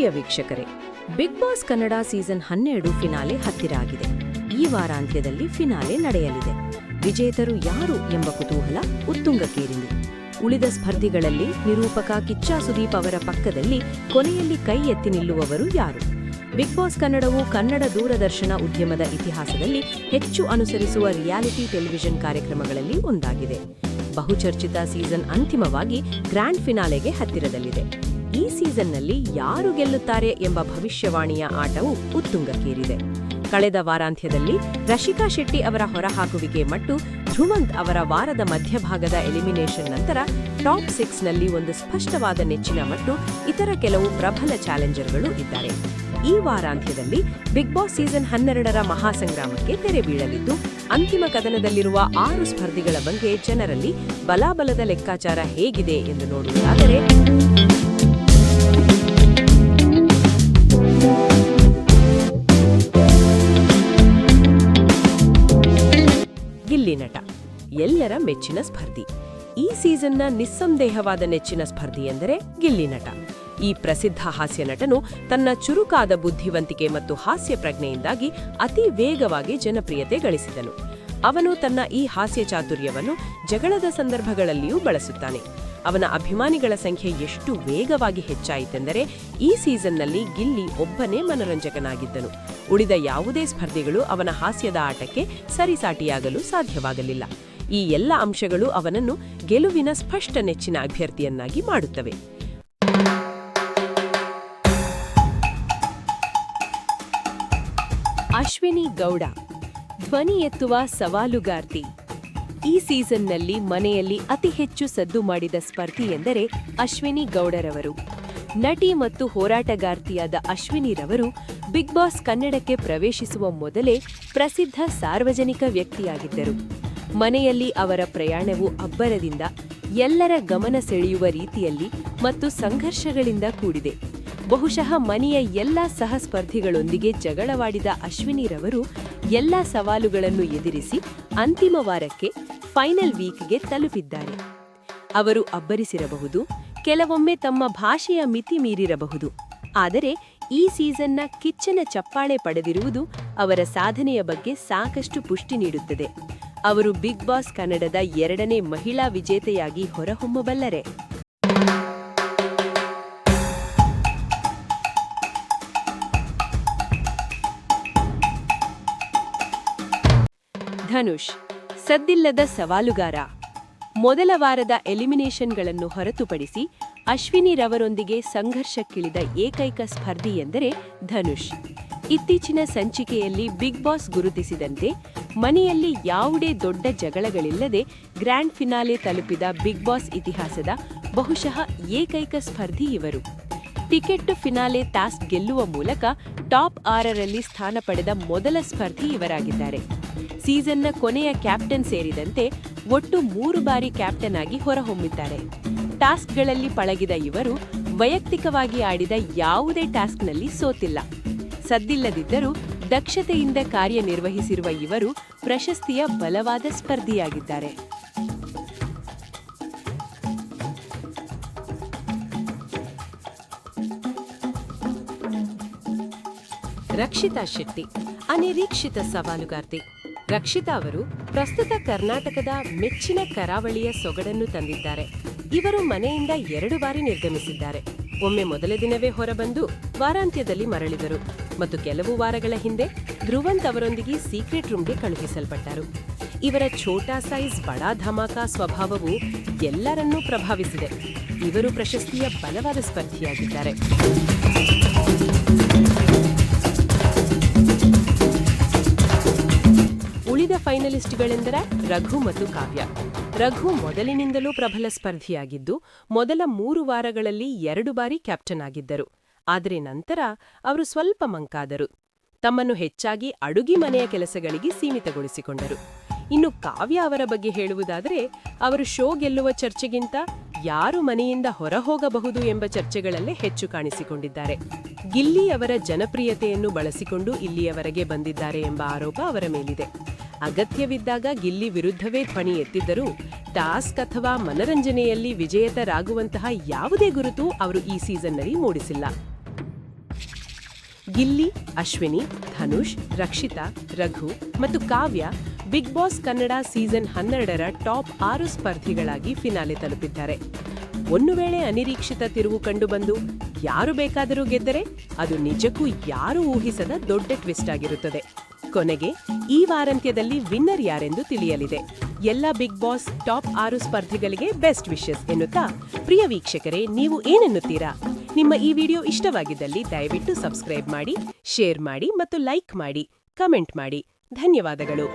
ಪ್ರಿಯ ವೀಕ್ಷಕರೇ Bigg Boss Kannada season ಹನ್ನೆರಡು finale ಹತ್ತಿರ ಆಗಿದೆ ಈ ವಾರಾಂತ್ಯದಲ್ಲಿ ಫಿನಾಲೆ ನಡೆಯಲಿದೆ. ವಿಜೇತರು ಯಾರು ಎಂಬ ಕುತೂಹಲ ಉತ್ತುಂಗಕ್ಕೇರಿದೆ. ಉಳಿದ ಸ್ಪರ್ಧಿಗಳಲ್ಲಿ ನಿರೂಪಕ ಕಿಚ್ಚಾ ಸುದೀಪ್ ಅವರ ಪಕ್ಕದಲ್ಲಿ ಕೊನೆಯಲ್ಲಿ ಕೈ ಎತ್ತಿ ನಿಲ್ಲುವವರು ಯಾರು? ಬಿಗ್ ಬಾಸ್ ಕನ್ನಡವು ಕನ್ನಡ ದೂರದರ್ಶನ ಉದ್ಯಮದ ಇತಿಹಾಸದಲ್ಲಿ ಹೆಚ್ಚು ಅನುಸರಿಸುವ ರಿಯಾಲಿಟಿ ಟೆಲಿವಿಷನ್ ಕಾರ್ಯಕ್ರಮಗಳಲ್ಲಿ ಒಂದಾಗಿದೆ. ಬಹುಚರ್ಚಿತ ಸೀಸನ್ ಅಂತಿಮವಾಗಿ ಗ್ರ್ಯಾಂಡ್ ಫಿನಾಲೆಗೆ ಹತ್ತಿರದಲ್ಲಿದೆ. ಈ ಸೀಸನ್ನಲ್ಲಿ ಯಾರು ಗೆಲ್ಲುತ್ತಾರೆ ಎಂಬ ಭವಿಷ್ಯವಾಣಿಯ ಆಟವು ಉತ್ತುಂಗಕ್ಕೇರಿದೆ. ಕಳೆದ ವಾರಾಂತ್ಯದಲ್ಲಿ ರಶಿಕಾ ಶೆಟ್ಟಿ ಅವರ ಹೊರಹಾಕುವಿಕೆ ಮತ್ತು ಧ್ರುವಂತ್ ಅವರ ವಾರದ ಮಧ್ಯಭಾಗದ ಎಲಿಮಿನೇಷನ್ ನಂತರ ಟಾಪ್ ಸಿಕ್ಸ್ನಲ್ಲಿ ಒಂದು ಸ್ಪಷ್ಟವಾದ ನೆಚ್ಚಿನ ಮತ್ತು ಇತರ ಕೆಲವು ಪ್ರಬಲ ಚಾಲೆಂಜರ್ಗಳು ಇದ್ದಾರೆ. ಈ ವಾರಾಂತ್ಯದಲ್ಲಿ ಬಿಗ್ ಬಾಸ್ ಸೀಸನ್ ಹನ್ನೆರಡರ ಮಹಾಸಂಗ್ರಾಮಕ್ಕೆ ತೆರೆ ಬೀಳಲಿದ್ದು, ಅಂತಿಮ ಕದನದಲ್ಲಿರುವ ಆರು ಸ್ಪರ್ಧಿಗಳ ಬಗ್ಗೆ ಜನರಲ್ಲಿ ಬಲಾಬಲದ ಲೆಕ್ಕಾಚಾರ ಹೇಗಿದೆ ಎಂದು ನೋಡುವುದಾದರೆ ಗಿಲ್ಲಿ ನಟ. ಎಲ್ಲರ ಮೆಚ್ಚಿನ ಸ್ಪರ್ಧಿ. ಈ ಸೀಸನ್ನ ನಿಸ್ಸಂದೇಹವಾದ ನೆಚ್ಚಿನ ಸ್ಪರ್ಧಿ ಎಂದರೆ ಗಿಲ್ಲಿ ನಟ. ಈ ಪ್ರಸಿದ್ಧ ಹಾಸ್ಯ ನಟನು ತನ್ನ ಚುರುಕಾದ ಬುದ್ಧಿವಂತಿಕೆ ಮತ್ತು ಹಾಸ್ಯ ಪ್ರಜ್ಞೆಯಿಂದಾಗಿ ಅತಿ ವೇಗವಾಗಿ ಜನಪ್ರಿಯತೆ ಗಳಿಸಿದನು. ಅವನು ತನ್ನ ಈ ಹಾಸ್ಯ ಚಾತುರ್ಯವನ್ನು ಜಗಳದ ಸಂದರ್ಭಗಳಲ್ಲಿಯೂ ಬಳಸುತ್ತಾನೆ. ಅವನ ಅಭಿಮಾನಿಗಳ ಸಂಖ್ಯೆ ಎಷ್ಟು ವೇಗವಾಗಿ ಹೆಚ್ಚಾಯಿತೆಂದರೆ ಈ ಸೀಸನ್ನಲ್ಲಿ ಗಿಲ್ಲಿ ಒಬ್ಬನೇ ಮನರಂಜಕನಾಗಿದ್ದನು. ಉಳಿದ ಯಾವುದೇ ಸ್ಪರ್ಧಿಗಳು ಅವನ ಹಾಸ್ಯದ ಆಟಕ್ಕೆ ಸರಿಸಾಟಿಯಾಗಲು ಸಾಧ್ಯವಾಗಲಿಲ್ಲ. ಈ ಎಲ್ಲ ಅಂಶಗಳು ಅವನನ್ನು ಗೆಲುವಿನ ಸ್ಪಷ್ಟ ನೆಚ್ಚಿನ ಅಭ್ಯರ್ಥಿಯನ್ನಾಗಿ ಮಾಡುತ್ತವೆ. ಅಶ್ವಿನಿ ಗೌಡ, ಧ್ವನಿ ಎತ್ತುವ ಸವಾಲುಗಾರ್ತಿ. ಈ ಸೀಸನ್ನಲ್ಲಿ ಮನೆಯಲ್ಲಿ ಅತಿ ಹೆಚ್ಚು ಸದ್ದು ಮಾಡಿದ ಸ್ಪರ್ಧಿ ಎಂದರೆ ಅಶ್ವಿನಿ ಗೌಡರವರು. ನಟಿ ಮತ್ತು ಹೋರಾಟಗಾರ್ತಿಯಾದ ಅಶ್ವಿನಿರವರು ಬಿಗ್ ಬಾಸ್ ಕನ್ನಡಕ್ಕೆ ಪ್ರವೇಶಿಸುವ ಮೊದಲೇ ಪ್ರಸಿದ್ಧ ಸಾರ್ವಜನಿಕ ವ್ಯಕ್ತಿಯಾಗಿದ್ದರು. ಮನೆಯಲ್ಲಿ ಅವರ ಪ್ರಯಾಣವು ಅಬ್ಬರದಿಂದ ಎಲ್ಲರ ಗಮನ ಸೆಳೆಯುವ ರೀತಿಯಲ್ಲಿ ಮತ್ತು ಸಂಘರ್ಷಗಳಿಂದ ಕೂಡಿದೆ. ಬಹುಶಃ ಮನೆಯ ಎಲ್ಲ ಸಹಸ್ಪರ್ಧಿಗಳೊಂದಿಗೆ ಜಗಳವಾಡಿದ ಅಶ್ವಿನಿ ರವರು ಎಲ್ಲ ಸವಾಲುಗಳನ್ನು ಎದುರಿಸಿ ಅಂತಿಮ ವಾರಕ್ಕೆ ಫೈನಲ್ ವೀಕ್ಗೆ ತಲುಪಿದ್ದಾರೆ. ಅವರು ಅಬ್ಬರಿಸಿರಬಹುದು, ಕೆಲವೊಮ್ಮೆ ತಮ್ಮ ಭಾಷೆಯ ಮಿತಿ ಮೀರಿರಬಹುದು. ಆದರೆ ಈ ಸೀಸನ್ನ ಕಿಚ್ಚನ ಚಪ್ಪಾಳೆ ಪಡೆದಿರುವುದು ಅವರ ಸಾಧನೆಯ ಬಗ್ಗೆ ಸಾಕಷ್ಟು ಪುಷ್ಟಿ ನೀಡುತ್ತದೆ. ಅವರು ಬಿಗ್ ಬಾಸ್ ಕನ್ನಡದ ಎರಡನೇ ಮಹಿಳಾ ವಿಜೇತೆಯಾಗಿ ಹೊರಹೊಮ್ಮಬಲ್ಲರೆ. ಧನುಷ್, ಸದ್ದಿಲ್ಲದ ಸವಾಲುಗಾರ. ಮೊದಲ ವಾರದ ಎಲಿಮಿನೇಷನ್ಗಳನ್ನು ಹೊರತುಪಡಿಸಿ ಅಶ್ವಿನಿ ರವರೊಂದಿಗೆ ಸಂಘರ್ಷಕ್ಕಿಳಿದ ಏಕೈಕ ಸ್ಪರ್ಧಿ ಎಂದರೆ ಧನುಷ್. ಇತ್ತೀಚಿನ ಸಂಚಿಕೆಯಲ್ಲಿ ಬಿಗ್ ಬಾಸ್ ಗುರುತಿಸಿದಂತೆ ಮನೆಯಲ್ಲಿ ಯಾವುದೇ ದೊಡ್ಡ ಜಗಳಗಳಿಲ್ಲದೆ ಗ್ರ್ಯಾಂಡ್ ಫಿನಾಲೆ ತಲುಪಿದ ಬಿಗ್ ಬಾಸ್ ಇತಿಹಾಸದ ಬಹುಶಃ ಏಕೈಕ ಸ್ಪರ್ಧಿ ಇವರು. ಟಿಕೆಟ್ ಫಿನಾಲೆ ಟಾಸ್ಕ್ ಗೆಲ್ಲುವ ಮೂಲಕ ಟಾಪ್ ಆರರಲ್ಲಿ ಸ್ಥಾನ ಪಡೆದ ಮೊದಲ ಸ್ಪರ್ಧಿ ಇವರಾಗಿದ್ದಾರೆ. ಸೀಸನ್ನ ಕೊನೆಯ ಕ್ಯಾಪ್ಟನ್ ಸೇರಿದಂತೆ ಒಟ್ಟು ಮೂರು ಬಾರಿ ಕ್ಯಾಪ್ಟನ್ ಆಗಿ ಹೊರಹೊಮ್ಮಿದ್ದಾರೆ. ಟಾಸ್ಕ್ಗಳಲ್ಲಿ ಪಳಗಿದ ಇವರು ವೈಯಕ್ತಿಕವಾಗಿ ಆಡಿದ ಯಾವುದೇ ಟಾಸ್ಕ್ನಲ್ಲಿ ಸೋತಿಲ್ಲ. ಸದ್ದಿಲ್ಲದಿದ್ದರೂ ದಕ್ಷತೆಯಿಂದ ಕಾರ್ಯನಿರ್ವಹಿಸಿರುವ ಇವರು ಪ್ರಶಸ್ತಿಯ ಬಲವಾದ ಸ್ಪರ್ಧಿಯಾಗಿದ್ದಾರೆ. ರಕ್ಷಿತಾ ಶೆಟ್ಟಿ, ಅನಿರೀಕ್ಷಿತ ಸವಾಲುಗಾರ್ತಿ. ರಕ್ಷಿತಾ ಅವರು ಪ್ರಸ್ತುತ ಕರ್ನಾಟಕದ ಮೆಚ್ಚಿನ ಕರಾವಳಿಯ ಸೊಗಡನ್ನು ತಂದಿದ್ದಾರೆ. ಇವರು ಮನೆಯಿಂದ ಎರಡು ಬಾರಿ ನಿರ್ಗಮಿಸಿದ್ದಾರೆ. ಒಮ್ಮೆ ಮೊದಲ ದಿನವೇ ಹೊರಬಂದು ವಾರಾಂತ್ಯದಲ್ಲಿ ಮರಳಿದರು ಮತ್ತು ಕೆಲವು ವಾರಗಳ ಹಿಂದೆ ಧ್ರುವಂತ್ ಅವರೊಂದಿಗೆ ಸೀಕ್ರೆಟ್ ರೂಮ್ಗೆ ಕಳುಹಿಸಲ್ಪಟ್ಟರು. ಇವರ ಛೋಟಾ ಸೈಜ್ ಬಡಾ ಧಮಾಕಾ ಸ್ವಭಾವವು ಎಲ್ಲರನ್ನೂ ಪ್ರಭಾವಿಸಿದೆ. ಇವರು ಪ್ರಶಸ್ತಿಯ ಬಲವಾದ ಸ್ಪರ್ಧಿಯಾಗಿದ್ದಾರೆ. ಫೈನಲಿಸ್ಟ್ಗಳೆಂದರೆ ರಘು ಮತ್ತು ಕಾವ್ಯ. ರಘು ಮೊದಲಿನಿಂದಲೂ ಪ್ರಬಲ ಸ್ಪರ್ಧಿಯಾಗಿದ್ದು, ಮೊದಲ ಮೂರು ವಾರಗಳಲ್ಲಿ ಎರಡು ಬಾರಿ ಕ್ಯಾಪ್ಟನ್ ಆಗಿದ್ದರು. ಆದರೆ ನಂತರ ಅವರು ಸ್ವಲ್ಪ ಮಂಕಾದರು. ತಮ್ಮನ್ನು ಹೆಚ್ಚಾಗಿ ಅಡುಗೆ ಮನೆಯ ಕೆಲಸಗಳಿಗೆ ಸೀಮಿತಗೊಳಿಸಿಕೊಂಡರು. ಇನ್ನು ಕಾವ್ಯ ಅವರ ಬಗ್ಗೆ ಹೇಳುವುದಾದರೆ, ಅವರು ಶೋ ಗೆಲ್ಲುವ ಚರ್ಚೆಗಿಂತ ಯಾರು ಮನೆಯಿಂದ ಹೊರಹೋಗಬಹುದು ಎಂಬ ಚರ್ಚೆಗಳಲ್ಲೇ ಹೆಚ್ಚು ಕಾಣಿಸಿಕೊಂಡಿದ್ದಾರೆ. ಗಿಲ್ಲಿ ಅವರ ಜನಪ್ರಿಯತೆಯನ್ನು ಬಳಸಿಕೊಂಡು ಇಲ್ಲಿಯವರೆಗೆ ಬಂದಿದ್ದಾರೆ ಎಂಬ ಆರೋಪ ಅವರ ಮೇಲಿದೆ. ಅಗತ್ಯವಿದ್ದಾಗ ಗಿಲ್ಲಿ ವಿರುದ್ಧವೇ ಧ್ವನಿ ಎತ್ತಿದ್ದರೂ ಟಾಸ್ಕ್ ಅಥವಾ ಮನರಂಜನೆಯಲ್ಲಿ ವಿಜೇತರಾಗುವಂತಹ ಯಾವುದೇ ಗುರುತು ಅವರು ಈ ಸೀಸನ್ನಲ್ಲಿ ಮೂಡಿಸಿಲ್ಲ. ಗಿಲ್ಲಿ, ಅಶ್ವಿನಿ, ಧನುಷ್, ರಕ್ಷಿತಾ, ರಘು ಮತ್ತು Kavya Bigg Boss Kannada season ಹನ್ನೆರಡರ ಟಾಪ್ ಆರು ಸ್ಪರ್ಧಿಗಳಾಗಿ ಫಿನಾಲೆ ತಲುಪಿದ್ದಾರೆ. ಒಂದು ವೇಳೆ ಅನಿರೀಕ್ಷಿತ ತಿರುವು ಕಂಡುಬಂದು ಯಾರು ಬೇಕಾದರೂ ಗೆದ್ದರೆ ಅದು ನಿಜಕ್ಕೂ ಯಾರೂ ಊಹಿಸದ ದೊಡ್ಡ ಟ್ವಿಸ್ಟ್ ಆಗಿರುತ್ತದೆ. ಕೊನೆಗೆ ಈ ವಾರಾಂತ್ಯದಲ್ಲಿ ವಿನ್ನರ್ ಯಾರೆಂದು ತಿಳಿಯಲಿದೆ. ಎಲ್ಲ ಬಿಗ್ ಬಾಸ್ ಟಾಪ್ ಆರು ಸ್ಪರ್ಧಿಗಳಿಗೆ ಬೆಸ್ಟ್ ವಿಶಸ್ ಎನ್ನುತ್ತಾ ಪ್ರಿಯ ವೀಕ್ಷಕರೇ, ನೀವು ಏನೆನ್ನುತ್ತೀರಾ? ನಿಮ್ಮ ಈ ವಿಡಿಯೋ ಇಷ್ಟವಾಗಿದ್ದಲ್ಲಿ ದಯವಿಟ್ಟು ಸಬ್ಸ್ಕ್ರೈಬ್ ಮಾಡಿ, ಶೇರ್ ಮಾಡಿ ಮತ್ತು ಲೈಕ್ ಮಾಡಿ, ಕಮೆಂಟ್ ಮಾಡಿ. ಧನ್ಯವಾದಗಳು.